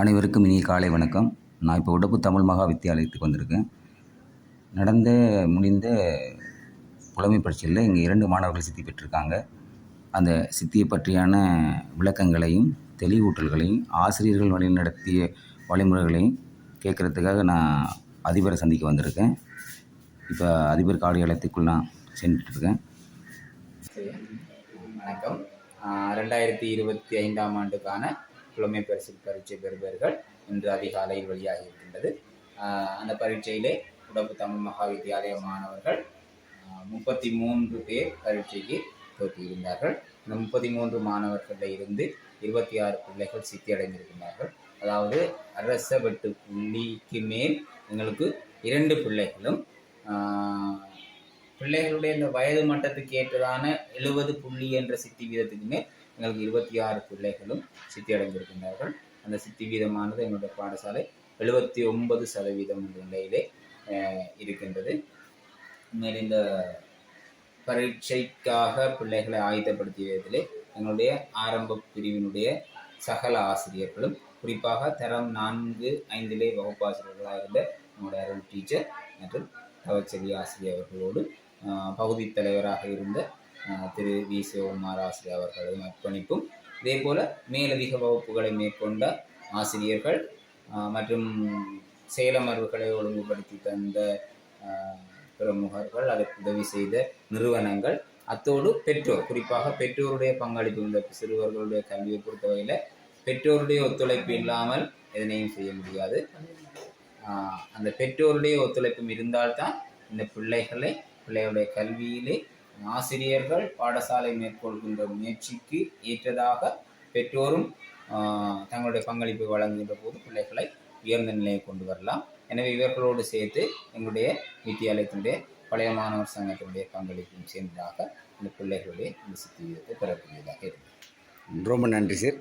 அனைவருக்கும் இனிய காலை வணக்கம். நான் இப்போ உடப்பு தமிழ் மகா வித்தியாலயத்துக்கு வந்திருக்கேன். நடந்த முடிந்த புலமை பரீட்சையில் இங்கே இரண்டு மாணவர்கள் சித்தி பெற்றிருக்காங்க. அந்த சித்தியை பற்றியான விளக்கங்களையும் தெளிவூட்டல்களையும் ஆசிரியர்கள் வழி நடத்திய வழிமுறைகளையும் கேட்குறதுக்காக நான் அதிபரை சந்திக்க வந்திருக்கேன். இப்போ அதிபர் காரியாலயத்துக்குள் நான் சென்றுட்டுருக்கேன் சரி வணக்கம் ரெண்டாயிரத்தி இருபத்தி ஐந்தாம் ஆண்டுக்கான புலமை பரிசில் பரீட்சை பெறுபவர்கள் இன்று அதிகாலையில் வெளியாகி இருக்கின்றது அந்த பரீட்சையிலே உடம்பு தமிழ் மகா வித்தியாலய மாணவர்கள் முப்பத்தி மூன்று பேர் பரீட்சைக்கு தோற்றியிருந்தார்கள் இந்த முப்பத்தி மூன்று மாணவர்களில் இருந்து இருபத்தி ஆறு பிள்ளைகள் சித்தி அடைந்திருக்கின்றார்கள் அதாவது அரச வெட்டு புள்ளிக்கு மேல் எங்களுக்கு இரண்டு பிள்ளைகளும் பிள்ளைகளுடைய இந்த வயது மட்டத்துக்கு ஏற்றதான எழுபது புள்ளி என்ற சித்தி வீதத்துக்கு மேல் எங்களுக்கு இருபத்தி ஆறு பிள்ளைகளும் சித்தி அடைந்திருக்கின்றார்கள். அந்த சித்தி வீதமானது எங்களுடைய பாடசாலை எழுபத்தி ஒன்பது சதவீதம் என்ற நிலையிலே இருக்கின்றது. மேலும் இந்த பரீட்சைக்காக பிள்ளைகளை ஆயுதப்படுத்தியதிலே எங்களுடைய ஆரம்ப பிரிவினுடைய சகல ஆசிரியர்களும் குறிப்பாக தரம் நான்கு ஐந்திலே வகுப்பாசிரியர்களாக இருந்த நம்முடைய அருள் டீச்சர் மற்றும் தவச்செல்வி ஆசிரியர் அவர்களோடு பகுதி தலைவராக இருந்த திரு வி. சிவகுமார் ஆசிரியர் அவர்களும் அர்ப்பணிப்பும். இதே போல மேலதிக வகுப்புகளை மேற்கொண்ட ஆசிரியர்கள் மற்றும் செயலமர்வுகளை ஒழுங்குபடுத்தி தந்த பிரமுகர்கள் அதற்கு உதவி செய்த நிறுவனங்கள் அத்தோடு பெற்றோர் குறிப்பாக பெற்றோருடைய பங்களிப்பு இந்த சிறுவர்களுடைய கல்வியை பொறுத்தவரையில் பெற்றோருடைய ஒத்துழைப்பு இல்லாமல் எதனையும் செய்ய முடியாது. அந்த பெற்றோருடைய ஒத்துழைப்பும் இருந்தால்தான் இந்த பிள்ளைகளை பிள்ளைகளுடைய கல்வியிலே ஆசிரியர்கள் பாடசாலை மேற்கொள்கின்ற முயற்சிக்கு ஏற்றதாக பெற்றோரும் தங்களுடைய பங்களிப்பை வழங்குகின்ற போது பிள்ளைகளை உயர்ந்த நிலையை கொண்டு வரலாம். எனவே இவர்களோடு சேர்த்து எங்களுடைய வித்தியாலயத்தினுடைய பழைய மாணவர் சங்கத்தினுடைய பங்களிப்பும் சேர்ந்ததாக இந்த பிள்ளைகளுடைய இந்த சித்தி விதத்தை பெறக்கூடியதாக இருக்கும் ரொம்ப நன்றி சார்.